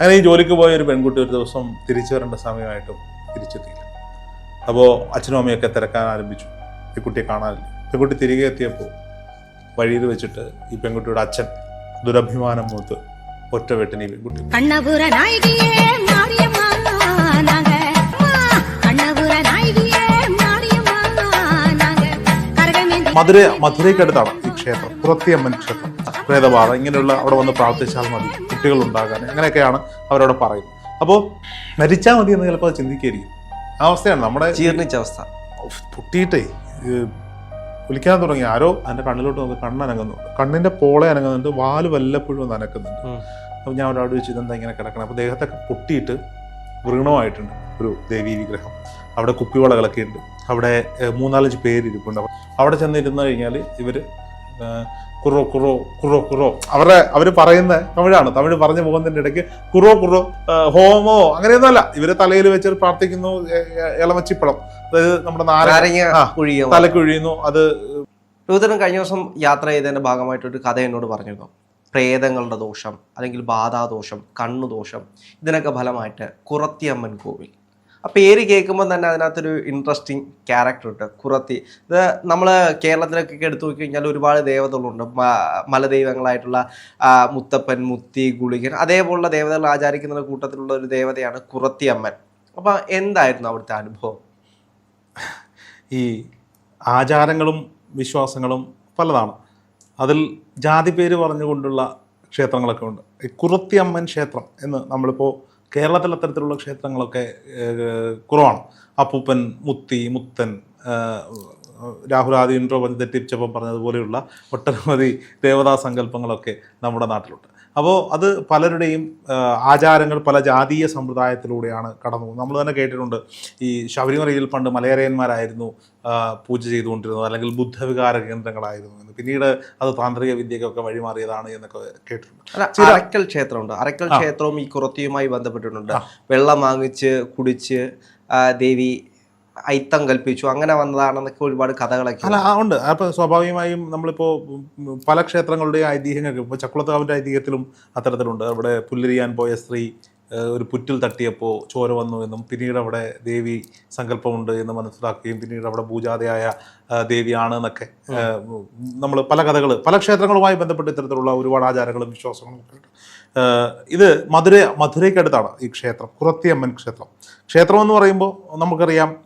അങ്ങനെ ഈ ജോലിക്ക് പോയ ഒരു പെൺകുട്ടി ഒരു ദിവസം തിരിച്ചു വരേണ്ട സമയമായിട്ടും തിരിച്ചെത്തിയില്ല. അപ്പോൾ അച്ഛനും അമ്മയൊക്കെ തിരക്കാൻ ആരംഭിച്ചു. ഈ കുട്ടിയെ കാണാനില്ല. പെൺകുട്ടി തിരികെ എത്തിയപ്പോൾ വഴിയിൽ വെച്ചിട്ട് ഈ പെൺകുട്ടിയുടെ അച്ഛൻ ദുരഭിമാനം മൂത്ത് ഒറ്റ വെട്ടിന് ഈ പെൺകുട്ടി മധുര മധുരയ്ക്കടുത്താണ് ഈ ക്ഷേത്രം. പുറത്തിയമ്മൻ ക്ഷേത്രം. പ്രേതബാധ ഇങ്ങനെയുള്ള അവിടെ വന്ന് പ്രാർത്ഥിച്ചാൽ മതി കുട്ടികൾ ഉണ്ടാകാൻ അങ്ങനെയൊക്കെയാണ് അവരവിടെ പറയുന്നത്. അപ്പോൾ മരിച്ചാൽ മതി എന്ന് ചിലപ്പോൾ ചിന്തിക്കായിരിക്കും. ആ അവസ്ഥയാണ് നമ്മുടെ ജീർണിച്ച അവസ്ഥ. പൊട്ടിയിട്ടേ വിളിക്കാൻ തുടങ്ങി. ആരോ എന്റെ കണ്ണിലോട്ട് നോക്കി കണ്ണനങ്ങുന്നുണ്ട് കണ്ണിന്റെ പോളെ അനങ്ങുന്നുണ്ട് വാൽ വല്ലപ്പോഴും ഒന്ന് അനക്കുന്നുണ്ട്. അപ്പം അപ്പോൾ ഞാൻ ഒരാട് വെച്ച് ഇതെന്താ ഇങ്ങനെ കിടക്കണം? അപ്പോൾ ദേഹത്തൊക്കെ പൊട്ടിയിട്ട് വൃണമായിട്ടുണ്ട് ഒരു ദേവീ വിഗ്രഹം. അവിടെ കുപ്പിവളകളൊക്കെ ഉണ്ട്. അവിടെ മൂന്നാലഞ്ച് പേരിരിപ്പുണ്ട്. അവിടെ ചെന്നിരുന്നു കഴിഞ്ഞാൽ ഇവർ കുറോ കുറോ കുറോ കുറോ. അവരുടെ അവർ പറയുന്ന തമിഴാണ്. തമിഴ് പറഞ്ഞു പോകുന്നതിന്റെ ഇടയ്ക്ക് കുറോ കുറോ ഹോമോ അങ്ങനെയൊന്നുമല്ല. ഇവർ തലയിൽ വെച്ച് പ്രാർത്ഥിക്കുന്നു ഇളമച്ചിപ്പഴം അതായത് നമ്മുടെ നാരങ്ങ തലക്കുഴിയുന്നു കുഴിയ തലക്കൊഴിയുന്നു അത് രൂതരൻ കഴിഞ്ഞ ദിവസം യാത്ര ചെയ്തതിന്റെ ഭാഗമായിട്ടൊരു കഥ എന്നോട് പറഞ്ഞിരുന്നു. പ്രേതങ്ങളുടെ ദോഷം അല്ലെങ്കിൽ ബാധാദോഷം കണ്ണുദോഷം ഇതിനൊക്കെ ഫലമായിട്ട് കുറത്തിയമ്മൻ കോവിൽ. ആ പേര് കേൾക്കുമ്പോൾ തന്നെ അതിനകത്തൊരു ഇൻട്രസ്റ്റിംഗ് ക്യാരക്ടർ ഉണ്ട്. കുറത്തി. ഇത് നമ്മൾ കേരളത്തിലൊക്കെ എടുത്തു നോക്കി കഴിഞ്ഞാൽ ഒരുപാട് ദേവതകളുണ്ട്. മലദൈവങ്ങളായിട്ടുള്ള മുത്തപ്പൻ മുത്തി ഗുളികൻ അതേപോലുള്ള ദേവതകൾ ആചാരിക്കുന്ന കൂട്ടത്തിലുള്ള ഒരു ദേവതയാണ് കുറത്തി അമ്മൻ. അപ്പം എന്തായിരുന്നു അവിടുത്തെ അനുഭവം? ഈ ആചാരങ്ങളും വിശ്വാസങ്ങളും പലതാണ്. അതിൽ ജാതി പേര് പറഞ്ഞുകൊണ്ടുള്ള ക്ഷേത്രങ്ങളൊക്കെ ഉണ്ട്. ഈ കുറത്തിയമ്മൻ ക്ഷേത്രം എന്ന് നമ്മളിപ്പോൾ കേരളത്തിൽ അത്തരത്തിലുള്ള ക്ഷേത്രങ്ങളൊക്കെ കുറവാണ്. അപ്പൂപ്പൻ മുത്തി മുത്തൻ ആദ്യ ഇൻട്രോ പറഞ്ഞ് തെറ്റിച്ചപ്പം പറഞ്ഞതുപോലെയുള്ള ഒട്ടനവധി ദേവതാ സങ്കല്പങ്ങളൊക്കെ നമ്മുടെ നാട്ടിലുണ്ട്. അപ്പോൾ അത് പലരുടെയും ആചാരങ്ങൾ പല ജാതീയ സമ്പ്രദായത്തിലൂടെയാണ് കടന്നു പോകുന്നത്. നമ്മൾ തന്നെ കേട്ടിട്ടുണ്ട് ഈ ശബരിമലയിൽ പണ്ട് മലയരയന്മാരായിരുന്നു പൂജ ചെയ്തുകൊണ്ടിരുന്നത് അല്ലെങ്കിൽ ബുദ്ധവികാര കേന്ദ്രങ്ങളായിരുന്നു എന്ന്. പിന്നീട് അത് താന്ത്രിക വിദ്യയ്ക്കൊക്കെ വഴിമാറിയതാണ് എന്നൊക്കെ കേട്ടിട്ടുണ്ട്. അരക്കൽ അറക്കൽ ക്ഷേത്രമുണ്ട് അറക്കൽ ക്ഷേത്രവും ഈ കുറത്തിയുമായി ബന്ധപ്പെട്ടിട്ടുണ്ട്. വെള്ളം വാങ്ങിച്ച് കുടിച്ച് ദേവി ഐത്തം കൽപ്പിച്ചു. അങ്ങനെ വന്നതാണെന്നൊക്കെ ഒരുപാട് കഥകളൊക്കെ അല്ല ആ, ഉണ്ട്. അപ്പോൾ സ്വാഭാവികമായും നമ്മളിപ്പോ പല ക്ഷേത്രങ്ങളുടെയും ഐതിഹ്യങ്ങൾ ഇപ്പോൾ ചക്കുളത്താവിന്റെ ഐതിഹ്യത്തിലും അത്തരത്തിലുണ്ട്. അവിടെ പുല്ലരിയാൻ പോയ സ്ത്രീ ഒരു പുറ്റിൽ തട്ടിയപ്പോൾ ചോര വന്നു എന്നും പിന്നീട് അവിടെ ദേവി സങ്കല്പമുണ്ട് എന്ന് മനസ്സിലാക്കുകയും പിന്നീട് അവിടെ പൂജാതയായ ദേവിയാണ് എന്നൊക്കെ. നമ്മൾ പല കഥകൾ പല ക്ഷേത്രങ്ങളുമായി ബന്ധപ്പെട്ട് ഇത്തരത്തിലുള്ള ഒരുപാട് ആചാരങ്ങളും വിശ്വാസങ്ങളും ഒക്കെ ഉണ്ട്. ഇത് മധുര മധുരയ്ക്കടുത്താണ് ഈ ക്ഷേത്രം കുറത്തിയമ്മൻ ക്ഷേത്രം. ക്ഷേത്രം എന്ന് പറയുമ്പോൾ നമുക്കറിയാം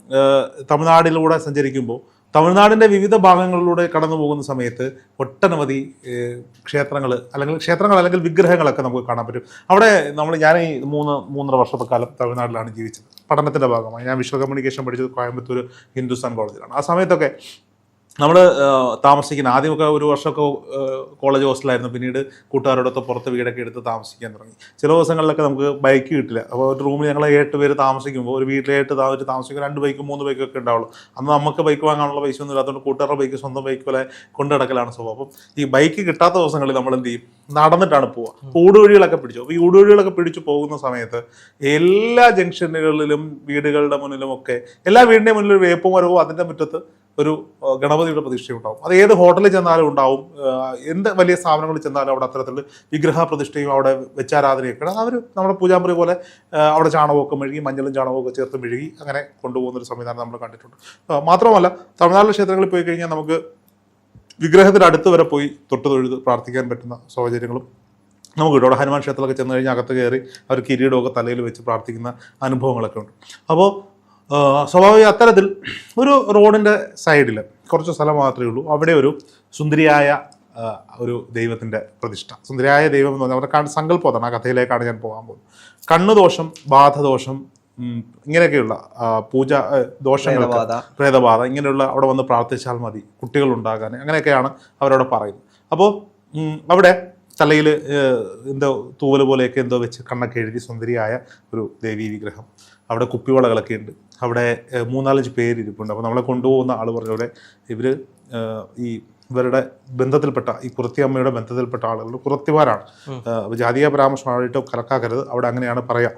തമിഴ്നാടിലൂടെ സഞ്ചരിക്കുമ്പോൾ തമിഴ്നാടിന്റെ വിവിധ ഭാഗങ്ങളിലൂടെ കടന്നു പോകുന്ന സമയത്ത് ഒട്ടനവധി ക്ഷേത്രങ്ങൾ അല്ലെങ്കിൽ ക്ഷേത്രങ്ങൾ അല്ലെങ്കിൽ വിഗ്രഹങ്ങളൊക്കെ നമുക്ക് കാണാൻ പറ്റും. അവിടെ നമ്മൾ ഞാൻ ഈ മൂന്ന് മൂന്നര വർഷത്തെ കാലം തമിഴ്നാട്ടിലാണ് ജീവിച്ചത്. പഠനത്തിന്റെ ഭാഗമായി. ഞാൻ വിഷ്വൽ കമ്മ്യൂണിക്കേഷൻ പഠിച്ചത് കോയമ്പത്തൂർ ഹിന്ദുസ്ഥാൻ കോളേജിലാണ്. ആ സമയത്തൊക്കെ നമ്മൾ താമസിക്കുന്ന ആദ്യമൊക്കെ ഒരു വർഷമൊക്കെ കോളേജ് ഹോസ്റ്റലായിരുന്നു. പിന്നീട് കൂട്ടുകാരോടൊത്ത് പുറത്ത് വീടൊക്കെ എടുത്ത് താമസിക്കാൻ തുടങ്ങി. ചില ദിവസങ്ങളിലൊക്കെ നമുക്ക് ബൈക്ക് കിട്ടില്ല. അപ്പോൾ ഒരു റൂമിൽ ഞങ്ങൾ ഏട്ട് പേര് താമസിക്കുമ്പോൾ ഒരു വീട്ടിലേട്ട് താമസിച്ച് താമസിക്കുമ്പോൾ രണ്ട് ബൈക്കും മൂന്ന് ബൈക്കും ഒക്കെ ഉണ്ടാവുള്ളൂ. അന്ന് നമുക്ക് ബൈക്ക് വാങ്ങാനുള്ള പൈസ ഒന്നും ഇല്ലാത്തതുകൊണ്ട് കൂട്ടുകാരുടെ ബൈക്ക് സ്വന്തം ബൈക്ക് പോലെ കൊണ്ടു നടക്കലാണ് സ്വഭാവം. അപ്പം ഈ ബൈക്ക് കിട്ടാത്ത ദിവസങ്ങളിൽ നമ്മൾ എന്ത് ചെയ്യും? നടന്നിട്ടാണ് പോവുക. ഊടുവഴികളൊക്കെ പിടിച്ചു അപ്പോൾ ഈ ഊടുവഴികളൊക്കെ പിടിച്ചു പോകുന്ന സമയത്ത് എല്ലാ ജംഗ്ഷനുകളിലും വീടുകളുടെ മുന്നിലും ഒക്കെ എല്ലാ വീടിന്റെ മുന്നിലും ഒരു വേപ്പും മരവും അതിന്റെ മുറ്റത്ത് ഒരു ഗണപതിയുടെ പ്രതിഷ്ഠയുണ്ടാവും. അത് ഏത് ഹോട്ടലിൽ ചെന്നാലും ഉണ്ടാവും. എന്ത് വലിയ സ്ഥാപനങ്ങളിൽ ചെന്നാലും അവിടെ അത്തരത്തിൽ വിഗ്രഹ പ്രതിഷ്ഠയും അവിടെ വെച്ചാരാധനയൊക്കെ അവർ നമ്മുടെ പൂജാമുറി പോലെ അവിടെ ചാണകമൊക്കെ മെഴുകി മഞ്ഞളും ചാണകമൊക്കെ ചേർത്ത് മെഴുകി അങ്ങനെ കൊണ്ടുപോകുന്ന ഒരു സംവിധാനം നമ്മൾ കണ്ടിട്ടുണ്ട്. മാത്രമല്ല തമിഴ്നാട്ടിലെ ക്ഷേത്രങ്ങളിൽ പോയി കഴിഞ്ഞാൽ നമുക്ക് വിഗ്രഹത്തിന്റെ അടുത്ത് വരെ പോയി തൊട്ട് തൊഴുത് പ്രാർത്ഥിക്കാൻ പറ്റുന്ന സാഹചര്യങ്ങളും നമുക്ക് അവിടെ ഹനുമാൻ ക്ഷേത്രത്തിലൊക്കെ ചെന്ന് കഴിഞ്ഞാൽ അകത്ത് കയറി അവർ കിരീടമൊക്കെ തലയിൽ വെച്ച് പ്രാർത്ഥിക്കുന്ന അനുഭവങ്ങളൊക്കെ ഉണ്ട്. അപ്പോൾ സ്വാഭാവിക അത്തരത്തിൽ ഒരു റോഡിന്റെ സൈഡിൽ കുറച്ച് സ്ഥലം മാത്രമേ ഉള്ളൂ. അവിടെ ഒരു സുന്ദരിയായ ഒരു ദൈവത്തിന്റെ പ്രതിഷ്ഠ. സുന്ദരിയായ ദൈവം എന്ന് പറഞ്ഞാൽ അവരുടെ സങ്കല്പം അതാണ്. ആ കഥയിലേക്കാണ് ഞാൻ പോകാൻ പോകുന്നത്. കണ്ണുദോഷം ബാധദോഷം ഇങ്ങനെയൊക്കെയുള്ള പൂജ ദോഷങ്ങൾ പ്രേതബാധ. പ്രേതബാധ ഇങ്ങനെയുള്ള അവിടെ വന്ന് പ്രാർത്ഥിച്ചാൽ മതി കുട്ടികൾ ഉണ്ടാകാൻ അങ്ങനെയൊക്കെയാണ് അവരോട് പറയുന്നത്. അപ്പോൾ അവിടെ തലയിൽ എന്തോ തൂവൽ പോലെയൊക്കെ എന്തോ വെച്ച് കണ്ണൊക്കെ എഴുതി സുന്ദരിയായ ഒരു ദേവീ വിഗ്രഹം. അവിടെ കുപ്പിവളകളൊക്കെ ഉണ്ട്. അവിടെ മൂന്നാലഞ്ച് പേര് ഇരിപ്പുണ്ട് അപ്പോൾ നമ്മളെ കൊണ്ടുപോകുന്ന ആൾ പറഞ്ഞവിടെ ഇവർ ഈ ഇവരുടെ ബന്ധത്തിൽപ്പെട്ട ഈ കുറത്തിയമ്മയുടെ ബന്ധത്തിൽപ്പെട്ട ആളുകൾ കുറത്തിമാരാണ്. അപ്പോൾ ജാതീയ പരാമർശമായിട്ട് കലക്കാക്കരുത്. അവിടെ അങ്ങനെയാണ് പറയുക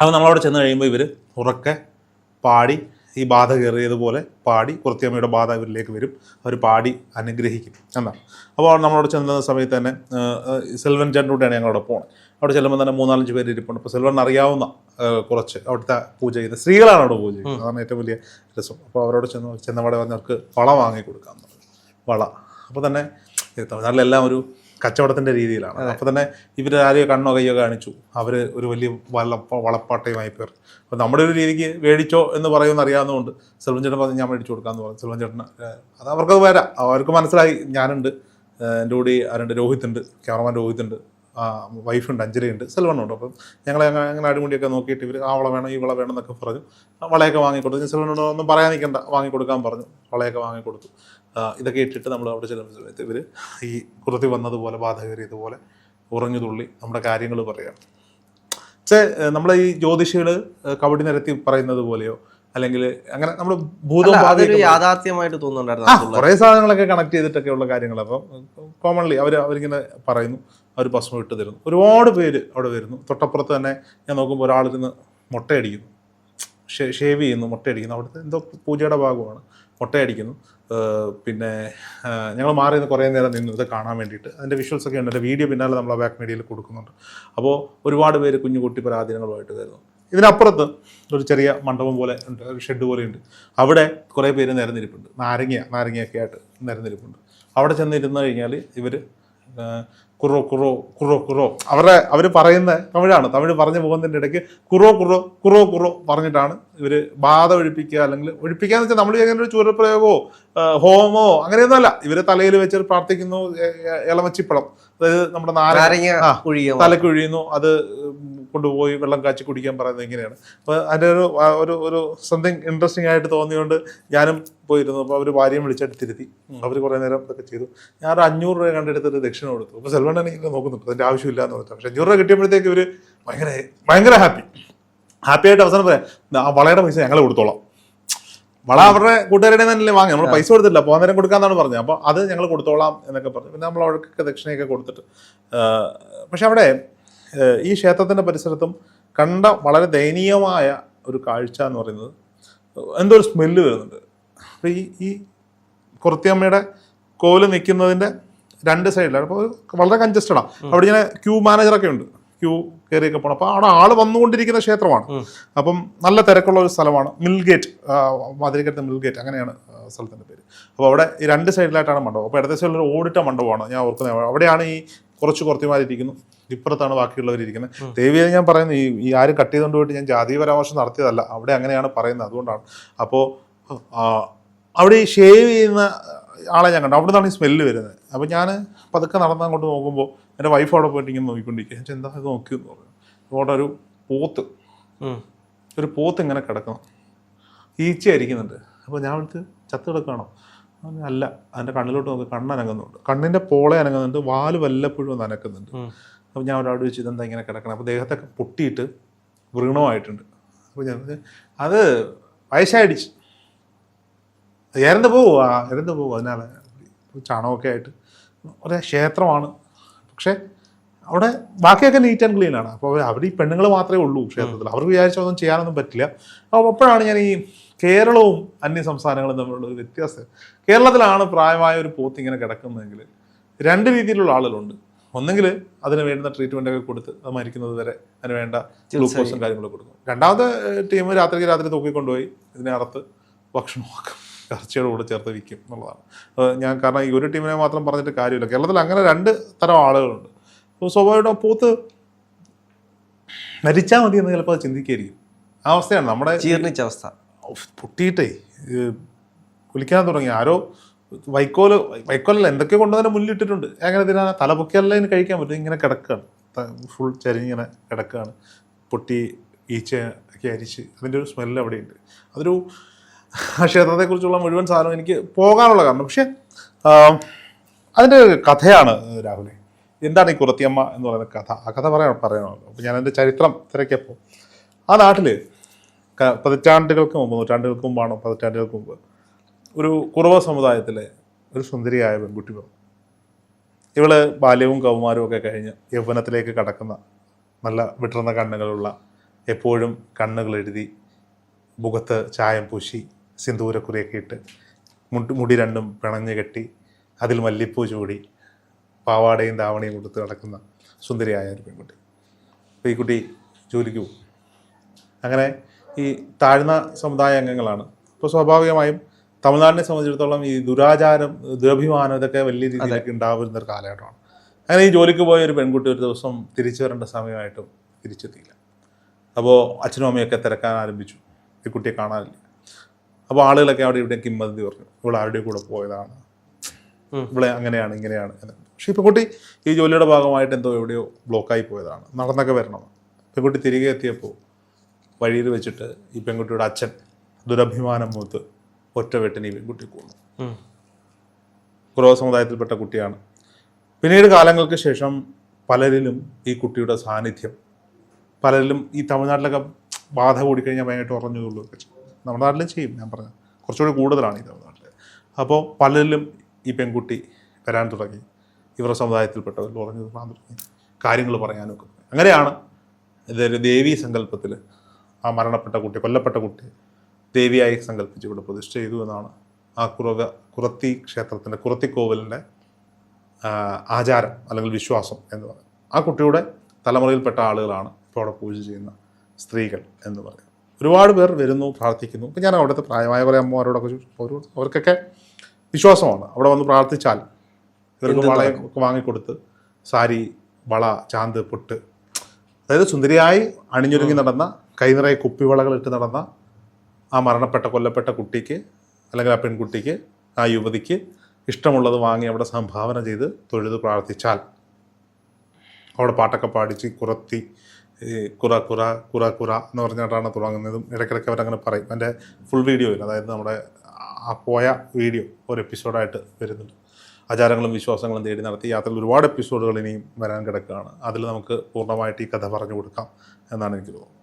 അപ്പോൾ നമ്മളവിടെ ചെന്ന് കഴിയുമ്പോൾ ഇവർ ഉറക്കെ പാടി ഈ ബാധ കയറിയതുപോലെ പാടി കുറത്തിയമ്മയുടെ ബാധ ഇവരിലേക്ക് വരും. അവർ പാടി അനുഗ്രഹിക്കും എന്നാണ് അപ്പോൾ നമ്മളോട് ചെന്ന സമയത്ത് തന്നെ സെൽവൻ ചേട്ടനോടെയാണ് ഞങ്ങളവിടെ പോകുന്നത് അവിടെ ചെല്ലുമ്പോൾ തന്നെ മൂന്നാലഞ്ച് പേര് ഇരിപ്പുണ്ട്. അപ്പോൾ സെൽവൻ അറിയാവുന്ന കുറച്ച് അവിടുത്തെ പൂജ ചെയ്യുന്ന സ്ത്രീകളാണ് അവിടെ പൂജ ചെയ്യുന്നത്. അതാണ് ഏറ്റവും വലിയ രസം. അപ്പോൾ അവരോട് ചെന്ന് ചെന്നവിടെ വന്നവർക്ക് വള വാങ്ങി കൊടുക്കാം വള. അപ്പോൾ തന്നെ തമിഴ്നാട്ടിലെല്ലാം ഒരു കച്ചവടത്തിന്റെ രീതിയിലാണ്. അപ്പോൾ തന്നെ ഇവർ ആരെയോ കണ്ണോ കയ്യോ കാണിച്ചു. അവർ ഒരു വലിയ വള്ളപ്പ വളപ്പാട്ടയുമായി പേർ. അപ്പോൾ നമ്മുടെ ഒരു രീതിക്ക് മേടിച്ചോ എന്ന് പറയുമെന്ന് അറിയാവുന്നതുകൊണ്ട് സെൽവൻ ചേട്ടൻ പറഞ്ഞ് ഞാൻ മേടിച്ചു കൊടുക്കാമെന്ന് പറഞ്ഞു. സെൽവൻ ചേട്ടന് അത് അവർക്കത് വരാം. അവർക്ക് മനസ്സിലായി ഞാനുണ്ട് എന്റെ കൂടി ആരുണ്ട് രോഹിത് ഉണ്ട് ക്യാമറമാൻ രോഹിത് ഉണ്ട് വൈഫുണ്ട് അഞ്ജലിയുണ്ട് സെൽവണ്ണുണ്ട് അപ്പം ഞങ്ങൾ അങ്ങനെ അടിമുടിയൊക്കെ നോക്കിയിട്ട് ഇവർ ആ വള വേണം ഈ വള വേണം എന്നൊക്കെ പറഞ്ഞു. വളയൊക്കെ വാങ്ങിക്കൊടുത്തു. ഞാൻ സെൽവണ്ണോ ഒന്നും പറയാൻ നിൽക്കണ്ട വാങ്ങിക്കൊടുക്കാൻ പറഞ്ഞു. വളയൊക്കെ വാങ്ങിക്കൊടുത്തു. ഇതൊക്കെ ഇട്ടിട്ട് നമ്മൾ അവിടെ ചെല്ലുന്ന സമയത്ത് ഇവർ ഈ കുറുത്തി വന്നതുപോലെ ബാധ കയറിയതുപോലെ ഉറഞ്ഞു തുള്ളി നമ്മുടെ കാര്യങ്ങൾ പറയാം. പക്ഷേ നമ്മൾ ഈ ജ്യോതിഷികൾ കബഡി നിരത്തി പറയുന്നത് പോലെയോ അല്ലെങ്കിൽ അങ്ങനെ നമ്മൾ ഭൂതവും യാഥാർത്ഥ്യമായിട്ട് തോന്നുന്നുണ്ടായിരുന്നു കുറേ സാധനങ്ങളൊക്കെ കണക്ട് ചെയ്തിട്ടൊക്കെ ഉള്ള കാര്യങ്ങൾ അപ്പം കോമൺലി അവർ അവരിങ്ങനെ പറയുന്നു. അവർ ഭസ്മം ഇട്ട് തരുന്നു ഒരുപാട് പേര് അവിടെ വരുന്നു. തൊട്ടപ്പുറത്ത് തന്നെ ഞാൻ നോക്കുമ്പോൾ ഒരാളിരുന്ന് മുട്ടയടിക്കുന്നു. ഷേവ് ചെയ്യുന്നു മുട്ടയടിക്കുന്നു. അവിടുത്തെ എന്തോ പൂജയുടെ ഭാഗമാണ്. മുട്ടയടിക്കുന്നു പിന്നെ ഞങ്ങൾ മാറി നിന്ന് കുറേ നേരം നിന്നു. ഇത് കാണാൻ വേണ്ടിയിട്ട്. അതിന്റെ വിഷ്വൽസ് ഒക്കെ ഉണ്ട്. വീഡിയോ പിന്നാലെ നമ്മൾ ബാക്ക് മീഡിയയിൽ കൊടുക്കുന്നുണ്ട്. അപ്പോൾ ഒരുപാട് പേര് കുഞ്ഞു കുട്ടി പരാധീനങ്ങളുമായിട്ട് വരുന്നു. ഇതിനപ്പുറത്ത് ഒരു ചെറിയ മണ്ഡപം പോലെ ഉണ്ട്. ഒരു ഷെഡ് പോലെയുണ്ട്. അവിടെ കുറേ പേര് നിരന്നിരിപ്പുണ്ട്. നാരങ്ങ നാരങ്ങയൊക്കെ ആയിട്ട് നിരന്നിരിപ്പുണ്ട്. അവിടെ ചെന്നിരുന്ന് കഴിഞ്ഞാൽ ഇവർ കുറോ കുറോ കുറോ കുറോ. അവരുടെ അവർ പറയുന്ന തമിഴാണ്. തമിഴ് പറഞ്ഞു പോകുന്നതിന്റെ ഇടയ്ക്ക് കുറോ കുറോ കുറോ കുറോ പറഞ്ഞിട്ടാണ് ഇവർ ബാധ ഒഴിപ്പിക്കുക അല്ലെങ്കിൽ ഒഴിപ്പിക്കുക എന്ന് വെച്ചാൽ നമ്മൾ ചെയ്യുന്ന ഒരു ചൂരപ്രയോഗമോ ഹോമോ അങ്ങനെയൊന്നുമല്ല. ഇവർ തലയിൽ വെച്ച് പ്രാർത്ഥിക്കുന്നു ഇളമച്ചിപ്പഴം അതായത് നമ്മുടെ നാരങ്ങ തലക്കുഴിയുന്നു. അത് കൊണ്ടുപോയി വെള്ളം കാച്ചി കുടിക്കാൻ പറയുന്നത് ഇങ്ങനെയാണ്. അപ്പോൾ അതിന്റെ ഒരു ഒരു ഒരു സംതിങ് ഇൻട്രസ്റ്റിംഗ് ആയിട്ട് തോന്നിയോണ്ട് ഞാനും പോയിരുന്നു. അപ്പോൾ അവർ ഭാര്യയും വിളിച്ചെടുത്തിരുത്തി അവർ കുറേ നേരം ഇതൊക്കെ ചെയ്തു. ഞാൻ ഒരു അഞ്ഞൂറ് രൂപ കണ്ടെടുത്തിട്ട് ദക്ഷിണ കൊടുത്തു. അപ്പോൾ സെൽവണ്ണൻ ഇങ്ങനെ നോക്കുന്നുണ്ട്. അതിന്റെ ആവശ്യമില്ല എന്ന് പറഞ്ഞു പക്ഷേ അഞ്ഞൂറ് രൂപ കിട്ടിയപ്പോഴത്തേക്ക് ഇവർ ഭയങ്കര ഭയങ്കര ഹാപ്പി ഹാപ്പി ആയിട്ട് അവസാനം പറയാം ആ വളയുടെ പൈസ ഞങ്ങളെ കൊടുത്തോളാം. വള അവരുടെ കൂട്ടുകാരുടെ തന്നെ വാങ്ങി. നമ്മൾ പൈസ കൊടുത്തില്ല പോകാൻ നേരം കൊടുക്കാന്നാണ് പറഞ്ഞത്. അപ്പോൾ അത് ഞങ്ങൾ കൊടുത്തോളാം എന്നൊക്കെ പറഞ്ഞു. പിന്നെ നമ്മൾ അവർക്കൊക്കെ ദക്ഷിണയൊക്കെ കൊടുത്തിട്ട് പക്ഷെ അവിടെ ഈ ക്ഷേത്രത്തിന്റെ പരിസരത്തും കണ്ട വളരെ ദയനീയമായ ഒരു കാഴ്ച എന്ന് പറയുന്നത് എന്തോ ഒരു സ്മെല്ല് വരുന്നുണ്ട്. അപ്പോൾ ഈ ഈ കുറത്തിയമ്മയുടെ കോൽ നിൽക്കുന്നതിന്റെ രണ്ട് സൈഡിലാണ് അപ്പോൾ വളരെ കഞ്ചസ്റ്റഡാണ് അവിടെ ഇങ്ങനെ ക്യൂ മാനേജറൊക്കെ ഉണ്ട്. ക്യൂ കയറിയൊക്കെ പോകണം അപ്പോൾ അവിടെ ആൾ വന്നുകൊണ്ടിരിക്കുന്ന ക്ഷേത്രമാണ്. അപ്പം നല്ല തിരക്കുള്ള ഒരു സ്ഥലമാണ്. മിൽഗേറ്റ് മാതിരിക്കടുത്ത് മിൽഗേറ്റ് അങ്ങനെയാണ് സ്ഥലത്തിന്റെ പേര്. അപ്പോൾ അവിടെ ഈ രണ്ട് സൈഡിലായിട്ടാണ് മണ്ഡപം. അപ്പോൾ ഇടത്തെ സൈഡിൽ ഒരു ഓടിട്ട മണ്ഡപമാണ് ഞാൻ ഓർക്കുന്നത്. അവിടെയാണ് ഈ കുറച്ച് കുറത്തിമാരിയിരിക്കുന്നു ഇപ്പുറത്താണ് ബാക്കിയുള്ളവരിയ്ക്കുന്നത്. ദേവിയെ ഞാൻ പറയുന്നത് ഈ ഈ ആരും കട്ട് ചെയ്തുകൊണ്ട് പോയിട്ട് ഞാൻ ജാതി പരാമർശം നടത്തിയതല്ല. അവിടെ അങ്ങനെയാണ് പറയുന്നത്. അതുകൊണ്ടാണ്. അപ്പോൾ അവിടെ ഈ ഷേവ് ചെയ്യുന്ന ആളെ ഞാൻ കണ്ടു. അവിടെ നിന്നാണ് ഈ സ്മെല്ല് വരുന്നത്. അപ്പോൾ ഞാൻ പതുക്കെ നടന്ന് അങ്ങോട്ട് നോക്കുമ്പോൾ എന്റെ വൈഫ് അവിടെ പോയിട്ട് ഇങ്ങനെ നോക്കിക്കൊണ്ടിരിക്കുക ഞാൻ എന്താ ഇത് നോക്കി? എന്ന് പറഞ്ഞു. അവിടെ ഒരു പോത്ത്. ഒരു പോത്ത് ഇങ്ങനെ കിടക്കണം. ഈച്ച അരിക്കുന്നുണ്ട് അപ്പോൾ ഞാൻ വിളിച്ച് ചത്ത് കിടക്കുകയാണോ അല്ല. അതിന്റെ കണ്ണിലോട്ട് നോക്കി. കണ്ണ് അനങ്ങുന്നുണ്ട്. കണ്ണിന്റെ പോളെ അനങ്ങുന്നുണ്ട്. വാൽ വല്ലപ്പോഴും ഒന്ന് അനക്കുന്നുണ്ട്. അപ്പോൾ ഞാൻ ഒരാട് വെച്ച് ഇതെന്താ ഇങ്ങനെ കിടക്കണം? അപ്പോൾ ദേഹത്തൊക്കെ പൊട്ടിയിട്ട് വൃണമായിട്ടുണ്ട് അപ്പോൾ ഞാൻ അത് വയസ്സായിടിച്ച് ഇരന്ന് പോവുക ഇരന്ന് പോകും അതിനാൽ ചാണകമൊക്കെ ആയിട്ട്. ഒരേ ക്ഷേത്രമാണ്. പക്ഷേ അവിടെ ബാക്കിയൊക്കെ നീറ്റ് ആൻഡ് ക്ലീൻ ആണ്. അപ്പോൾ അവർ ഈ പെണ്ണുങ്ങൾ മാത്രമേ ഉള്ളൂ ക്ഷേത്രത്തിൽ. അവർ വിചാരിച്ചൊന്നും ചെയ്യാനൊന്നും പറ്റില്ല. അപ്പോൾ അപ്പോഴാണ് ഞാൻ ഈ കേരളവും അന്യ സംസ്ഥാനങ്ങളും തമ്മിലുള്ള ഒരു വ്യത്യാസം. കേരളത്തിലാണ് പ്രായമായ ഒരു പോത്ത് ഇങ്ങനെ കിടക്കുന്നതെങ്കിൽ രണ്ട് രീതിയിലുള്ള ആളുകളുണ്ട്. ഒന്നെങ്കിൽ അതിന് വേണ്ട ട്രീറ്റ്മെന്റ് ഒക്കെ കൊടുത്ത് അത് മരിക്കുന്നത് വരെ അതിന് വേണ്ട ഗ്ലൂക്കോസും കാര്യങ്ങളൊക്കെ കൊടുക്കും. രണ്ടാമത്തെ ടീം രാത്രിക്ക് രാത്രി തൂക്കിക്കൊണ്ടുപോയി ഇതിനെ അറുത്ത് ഭക്ഷണമാക്കും. ഇറച്ചിയുടെ കൂടെ ചേർത്ത് വിൽക്കും എന്നുള്ളതാണ്. ഞാൻ കാരണം ഈ ഒരു ടീമിനെ മാത്രം പറഞ്ഞിട്ട് കാര്യമില്ല. കേരളത്തിൽ അങ്ങനെ രണ്ട് തരം ആളുകളുണ്ട്. അപ്പോൾ സ്വാഭാവികമായിട്ടും പോത്ത് മരിച്ചാൽ മതി എന്ന് ചിലപ്പോൾ അത് ചിന്തിക്കുകയായിരിക്കും. ആ അവസ്ഥയാണ് നമ്മുടെ ജീർണിച്ച അവസ്ഥ. പൊട്ടിയിട്ടേ കുളിക്കാൻ കുലിക്കാൻ തുടങ്ങി. ആരോ വൈക്കോൽ വൈക്കോലല്ല എന്തൊക്കെ കൊണ്ടുവന്നെ മുന്നിലിട്ടിട്ടുണ്ട് അങ്ങനെ ഇതിനാ തല പൊക്കിയല്ല ഇതിന് കഴിക്കാൻ പറ്റും? ഇങ്ങനെ കിടക്കുകയാണ് ഫുൾ ചരിഞ്ഞിങ്ങനെ കിടക്കുകയാണ് പൊട്ടി ഈച്ച ഒക്കെ അരിച്ച് അതിന്റെ ഒരു സ്മെല്ല് അവിടെയുണ്ട് അതൊരു ക്ഷേത്രത്തെക്കുറിച്ചുള്ള മുഴുവൻ സാധനവും എനിക്ക് പോകാനുള്ള കാരണം. പക്ഷേ അതിന്റെ കഥയാണ് രാഹുലെ. എന്താണ് ഈ കുറത്തിയമ്മ എന്ന് പറയുന്ന കഥ? ആ കഥ പറയാ പറയണമല്ലോ അപ്പോൾ ഞാൻ എന്റെ ചരിത്രം തിരക്കിയപ്പോൾ ആ നാട്ടിൽ പതിറ്റാണ്ടുകൾക്ക് മുമ്പ് നൂറ്റാണ്ടുകൾക്ക് മുമ്പാണോ പതിറ്റാണ്ടുകൾക്ക് മുമ്പ് ഒരു കുറവ സമുദായത്തിലെ ഒരു സുന്ദരിയായ പെൺകുട്ടി പറഞ്ഞു ഇവൾ ബാല്യവും കൗമാരവും ഒക്കെ കഴിഞ്ഞ് യൗവനത്തിലേക്ക് കടക്കുന്ന നല്ല വിടർന്ന കണ്ണുകളുള്ള എപ്പോഴും കണ്ണുകൾ എഴുതി മുഖത്ത് ചായം പൂശി സിന്ദൂരക്കുറിയൊക്കെ ഇട്ട് മുട്ട് മുടി രണ്ടും പിണഞ്ഞു കെട്ടി അതിൽ മല്ലിപ്പൂ ചൂടി പാവാടയും ദാവണയും കൊടുത്ത് നടക്കുന്ന സുന്ദരിയായ ഒരു പെൺകുട്ടി. അപ്പോൾ ഈ കുട്ടി ജോലിക്ക് പോകും. അങ്ങനെ ഈ താഴ്ന്ന സമുദായ അംഗങ്ങളാണ്. അപ്പോൾ സ്വാഭാവികമായും തമിഴ്നാടിനെ സംബന്ധിച്ചിടത്തോളം ഈ ദുരാചാരം ദുരഭിമാനം ഇതൊക്കെ വലിയ രീതിയിലൊക്കെ ഉണ്ടാവുന്ന ഒരു കാലഘട്ടമാണ്. അങ്ങനെ ഈ ജോലിക്ക് പോയ ഒരു പെൺകുട്ടി ഒരു ദിവസം തിരിച്ചു വരേണ്ട സമയമായിട്ടും തിരിച്ചെത്തിയില്ല. അപ്പോൾ അച്ഛനും അമ്മയൊക്കെ തിരക്കാൻ ആരംഭിച്ചു. ഈ കുട്ടിയെ കാണാനില്ല. അപ്പോൾ ആളുകളൊക്കെ അവിടെ ഇവിടെ കിമ്മതി പറഞ്ഞു. ഇവൾ ആരുടെ കൂടെ പോയതാണ്. ഇവിടെ അങ്ങനെയാണ് ഇങ്ങനെയാണ്. പക്ഷേ ഇപ്പം കുട്ടി ഈ ജോലിയുടെ ഭാഗമായിട്ട് എന്തോ എവിടെയോ ബ്ലോക്കായി പോയതാണ്. നടന്നൊക്കെ വരണം. പെൺകുട്ടി തിരികെ എത്തിയപ്പോൾ വഴിയിൽ വെച്ചിട്ട് ഈ പെൺകുട്ടിയുടെ അച്ഛൻ ദുരഭിമാനം മൂത്ത് ഒറ്റ വെട്ടിന് ഈ പെൺകുട്ടി കൂടുന്നു. കുറവ് സമുദായത്തിൽപ്പെട്ട കുട്ടിയാണ്. പിന്നീട് കാലങ്ങൾക്ക് ശേഷം പലരിലും ഈ കുട്ടിയുടെ സാന്നിധ്യം പലരിലും ഈ തമിഴ്നാട്ടിലൊക്കെ ബാധ കൂടിക്കഴിഞ്ഞാൽ ഭയങ്കരമായിട്ട് ഉറഞ്ഞുള്ളൂ നമ്മുടെ നാട്ടിലും ചെയ്യും ഞാൻ പറഞ്ഞത് കുറച്ചുകൂടി കൂടുതലാണ് ഈ തമിഴ്നാട്ടിൽ അപ്പോൾ പലരിലും ഈ പെൺകുട്ടി വരാൻ തുടങ്ങി. ഇവരുടെ സമുദായത്തിൽപ്പെട്ടവർ പറഞ്ഞു തുടങ്ങാൻ തുടങ്ങി. കാര്യങ്ങൾ പറയാനൊക്കെ. അങ്ങനെയാണ് ഇതൊരു ദേവീ സങ്കല്പത്തിൽ ആ മരണപ്പെട്ട കുട്ടി കൊല്ലപ്പെട്ട കുട്ടി ദേവിയായി സങ്കല്പിച്ച് ഇവിടെ പ്രതിഷ്ഠ ചെയ്തു എന്നാണ് ആ കുറക കുറത്തി ക്ഷേത്രത്തിന്റെ കുറത്തിക്കോവിലിന്റെ ആചാരം അല്ലെങ്കിൽ വിശ്വാസം എന്ന് പറയുന്നത്. ആ കുട്ടിയുടെ തലമുറയിൽപ്പെട്ട ആളുകളാണ് ഇപ്പോൾ അവിടെ പൂജ ചെയ്യുന്ന സ്ത്രീകൾ എന്ന് പറയും ഒരുപാട് പേർ വരുന്നു പ്രാർത്ഥിക്കുന്നു. ഇപ്പം ഞാൻ അവിടുത്തെ പ്രായമായ കുറേ അമ്മമാരോടൊക്കെ. അവർക്കൊക്കെ വിശ്വാസമാണ്. അവിടെ വന്ന് പ്രാർത്ഥിച്ചാൽ ഇവർക്ക് വളയൊക്കെ വാങ്ങിക്കൊടുത്ത് സാരി വള ചാന്ത് പൊട്ട്. അതായത് സുന്ദരിയായി അണിഞ്ഞൊരുങ്ങി നടന്ന കൈനിറയെ കുപ്പിവളകൾ ഇട്ട് നടന്ന ആ മരണപ്പെട്ട കൊല്ലപ്പെട്ട കുട്ടിക്ക് അല്ലെങ്കിൽ ആ പെൺകുട്ടിക്ക് ആ യുവതിക്ക് ഇഷ്ടമുള്ളത് വാങ്ങി അവിടെ സംഭാവന ചെയ്ത് തൊഴുത് പ്രാർത്ഥിച്ചാൽ അവിടെ പാട്ടൊക്കെ പാടിച്ച് കുറത്തി ഈ കുറ കുറ കുറ കുറ എന്ന് പറഞ്ഞിട്ടാണ് തുടങ്ങുന്നതും ഇടയ്ക്കിടയ്ക്ക് അവരങ്ങനെ പറയും. എന്റെ ഫുൾ വീഡിയോയിൽ അതായത് നമ്മുടെ ആ പോയ വീഡിയോ ഒരു എപ്പിസോഡായിട്ട് വരുന്നുണ്ട്. ആചാരങ്ങളും വിശ്വാസങ്ങളും തേടി നടത്തി യാത്രയിൽ ഒരുപാട് എപ്പിസോഡുകൾ ഇനിയും വരാൻ കിടക്കുകയാണ്. അതിൽ നമുക്ക് പൂർണമായിട്ട് ഈ കഥ പറഞ്ഞു കൊടുക്കാം എന്നാണ് എനിക്ക് തോന്നുന്നത്.